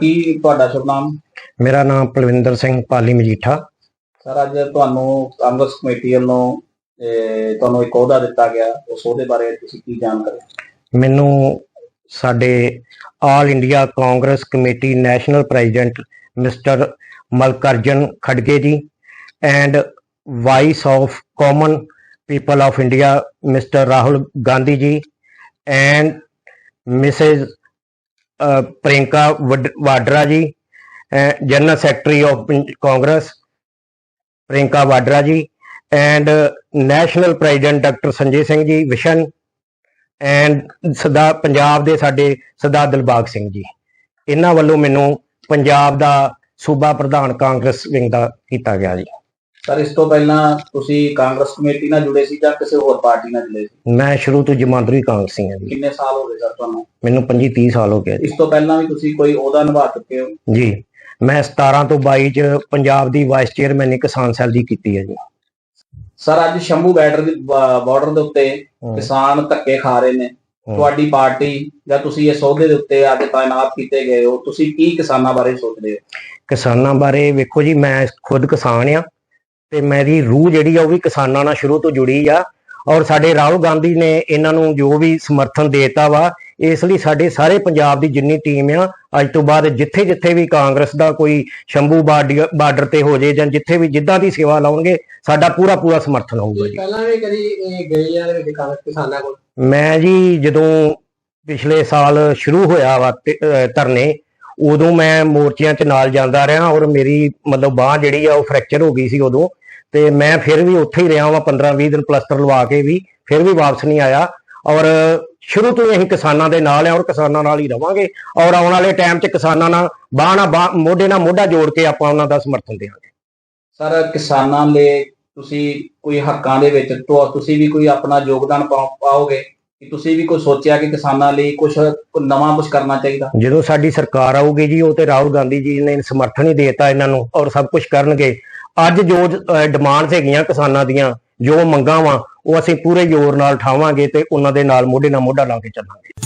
ਕੀ ਤੁਹਾਡਾ ਸ਼ੁਭ ਨਾਮ? ਮੇਰਾ ਨਾਮ ਪਲਵਿੰਦਰ ਸਿੰਘ ਪਾਲੀ ਮਜੀਠਾ। ਸਰ ਅੱਜ ਤੁਹਾਨੂੰ ਕਾਂਗਰਸ ਕਮੇਟੀ ਵੱਲੋਂ ਤੁਹਾਨੂੰ ਇੱਕ ਅਹੁਦਾ ਦਿੱਤਾ ਗਿਆ। ਉਸ ਅਹੁਦੇ ਬਾਰੇ ਤੁਸੀਂ ਕੀ ਜਾਣਕਾਰੀ? ਮੈਨੂੰ ਸਾਡੇ all India Congress committee national president mister Mallikarjun Kharge ji and vice of common people of India mister Rahul Gandhi ji and Mrs Priyanka ਵਡ- Vadra ji general secretary of Congress Priyanka Vadra ji, and national president doctor Sanjay Singh ji, Vishnu, and ਸਦਾ, ਪੰਜਾਬ ਦੇ ਸਾਡੇ ਸਰਦਾਰ ਦਿਲਬਾਗ ਸਿੰਘ ਜੀ। ਇਹਨਾਂ ਵੱਲੋਂ ਮੈਨੂੰ ਪੰਜਾਬ ਦਾ ਸੂਬਾ ਪ੍ਰਧਾਨ Congress wing ਦਾ ਕੀਤਾ ਗਿਆ ਜੀ। ਸਰ ਇਸ ਤੋਂ ਪਹਿਲਾਂ ਤੁਸੀਂ ਕਾਂਗਰਸ ਕਮੇਟੀ ਨਾਲ ਜੁੜੇ ਸੀ ਜਾਂ ਕਿਸੇ ਹੋਰ ਪਾਰਟੀ ਨਾਲ ਜੁੜੇ ਸੀ? ਮੈਂ ਸ਼ੁਰੂ ਤੋਂ ਜਮਾਂਦਰੀ ਕਾਂਗਰਸੀ ਹਾਂ ਜੀ। ਕਿੰਨੇ ਸਾਲ ਹੋ ਗਏ ਸਰ ਤੁਹਾਨੂੰ? ਮੈਨੂੰ 25 30 ਸਾਲ ਹੋ ਗਏ ਜੀ। ਇਸ ਤੋਂ ਪਹਿਲਾਂ ਵੀ ਤੁਸੀਂ ਕੋਈ ਅਹੁਦਾ ਨਿਭਾ ਚੁੱਕੇ ਹੋ? ਜੀ। ਮੈਂ 17 ਤੋਂ 22 ਚ ਪੰਜਾਬ ਦੀ ਵਾਈਸ ਚੇਅਰਮੈਨ ਕਿਸਾਨ ਸੈੱਲ ਦੀ ਕੀਤੀ ਹੈ ਜੀ। ਸਰ ਅੱਜ ਸ਼ੰਭੂ ਬਾਰਡਰ ਦੀ ਬਾਰਡਰ ਦੇ ਉੱਤੇ ਕਿਸਾਨ ਧੱਕੇ ਖਾ ਰਹੇ ਨੇ। ਤੁਹਾਡੀ ਪਾਰਟੀ ਜਾਂ ਤੁਸੀਂ ਇਸ ਅਹੁਦੇ ਦੇ ਉੱਤੇ ਅੱਜ ਤਾਇਨਾਤ ਕੀਤੇ ਗਏ ਹੋ ਤੁਸੀਂ ਕੀ ਕਿਸਾਨਾਂ ਬਾਰੇ ਸੋਚਦੇ ਹੋ? ਕਿਸਾਨਾਂ ਬਾਰੇ ਵੇਖੋ ਜੀ ਮੈਂ ਖੁਦ ਕਿਸਾਨ ਆ ਤੇ ਮੇਰੀ ਰੂਹ ਜਿਹੜੀ ਆ ਉਹ ਵੀ ਕਿਸਾਨਾਂ ਨਾਲ ਸ਼ੁਰੂ ਤੋਂ ਜੁੜੀ ਆ। ਔਰ ਸਾਡੇ ਰਾਹੁਲ ਗਾਂਧੀ ਨੇ ਇਹਨਾਂ ਨੂੰ ਜੋ ਵੀ ਸਮਰਥਨ ਦੇਤਾ ਵਾ ਇਸ ਲਈ ਸਾਡੇ ਸਾਰੇ ਪੰਜਾਬ ਦੀ ਜਿੰਨੀ ਟੀਮ ਆ ਅੱਜ ਤੋਂ ਬਾਅਦ ਜਿੱਥੇ ਜਿੱਥੇ ਵੀ ਕਾਂਗਰਸ ਦਾ ਕੋਈ ਸ਼ੰਭੂ ਬਾਰਡਰ ਤੇ ਹੋ ਜੇ ਜਾਂ ਜਿੱਥੇ ਵੀ ਜਿੱਦਾਂ ਦੀ ਸੇਵਾ ਲਾਉਣਗੇ ਸਾਡਾ ਪੂਰਾ ਪੂਰਾ ਸਮਰਥਨ ਹੋਊਗਾ ਜੀ। ਪਹਿਲਾਂ ਵੀ ਕਦੀ ਗਏ ਆ ਦੇ ਕਾਂਗਰਸ ਕਿਸਾਨਾਂ ਕੋਲ? ਮੈਂ ਜੀ ਜਦੋਂ ਪਿਛਲੇ ਸਾਲ ਸ਼ੁਰੂ ਹੋਇਆ ਵਾ ਧਰਨੇ ਉਦੋਂ ਮੈਂ ਮੋਰਚਿਆਂ 'ਚ ਨਾਲ ਜਾਂਦਾ ਰਿਹਾ ਔਰ ਮੇਰੀ ਮਤਲਬ ਬਾਹ ਜਿਹੜੀ ਆ ਉਹ ਫ੍ਰੈਕਚਰ ਹੋ ਗਈ ਸੀ ਉਦੋਂ। ਤੇ ਮੈਂ ਫਿਰ ਵੀ ਉੱਥੇ ਹੀ ਰਿਹਾ ਵਾਂ 15-20 ਦਿਨ ਪਲਸਟਰ ਲਵਾ ਕੇ ਵੀ, ਫਿਰ ਵੀ ਵਾਪਸ ਨਹੀਂ ਆਇਆ। ਔਰ ਸ਼ੁਰੂ ਤੋਂ ਹੀ ਅਸੀਂ ਕਿਸਾਨਾਂ ਦੇ ਨਾਲ ਆ ਔਰ ਕਿਸਾਨਾਂ ਨਾਲ ਹੀ ਰਵਾਂਗੇ। ਔਰ ਆਉਣ ਵਾਲੇ ਟਾਈਮ 'ਚ ਕਿਸਾਨਾਂ ਨਾਲ ਬਾਹ ਨਾਲ ਬਾਂਹ- ਮੋਢੇ ਨਾਲ ਮੋਢਾ ਜੋੜ ਕੇ ਆਪਾਂ ਉਹਨਾਂ ਦਾ ਸਮਰਥਨ ਦੇਵਾਂਗੇ। ਸਰ, ਕਿਸਾਨਾਂ ਲਈ ਤੁਸੀਂ ਕੋਈ ਹੱਕਾਂ ਦੇ ਵਿੱਚ ਤੁਸੀਂ ਵੀ ਕੋਈ ਆਪਣਾ ਯੋਗਦਾਨ ਪਾਓ- ਪਾਓਗੇ? ਕਿ ਤੁਸੀਂ ਵੀ ਕੋਈ ਸੋਚਿਆ ਕਿ ਕਿਸਾਨਾਂ ਲਈ ਕੁਝ ਨਵਾਂ ਕੁਝ ਕਰਨਾ ਚਾਹੀਦਾ? ਜਦੋਂ ਸਾਡੀ ਸਰਕਾਰ ਆਊਗੀ ਜੀ, ਉਹ ਤੇ ਰਾਹੁਲ ਗਾਂਧੀ ਜੀ ਨੇ ਸਮਰਥਨ ਹੀ ਦੇਤਾ ਇਹਨਾਂ ਨੂੰ ਔਰ ਸਭ ਕੁਝ ਕਰਨਗੇ। ਅੱਜ ਜੋ ਡਿਮਾਂਡਸ ਹੈਗੀਆਂ ਕਿਸਾਨਾਂ ਦੀਆਂ, ਜੋ ਮੰਗਾਂ ਵਾ, ਉਹ ਅਸੀਂ ਪੂਰੇ ਜ਼ੋਰ ਨਾਲ ਠਾਵਾਂਗੇ ਤੇ ਉਹਨਾਂ ਦੇ ਨਾਲ ਮੋਢੇ ਨਾਲ ਮੋਢਾ ਲਾ ਕੇ ਚੱਲਾਂਗੇ।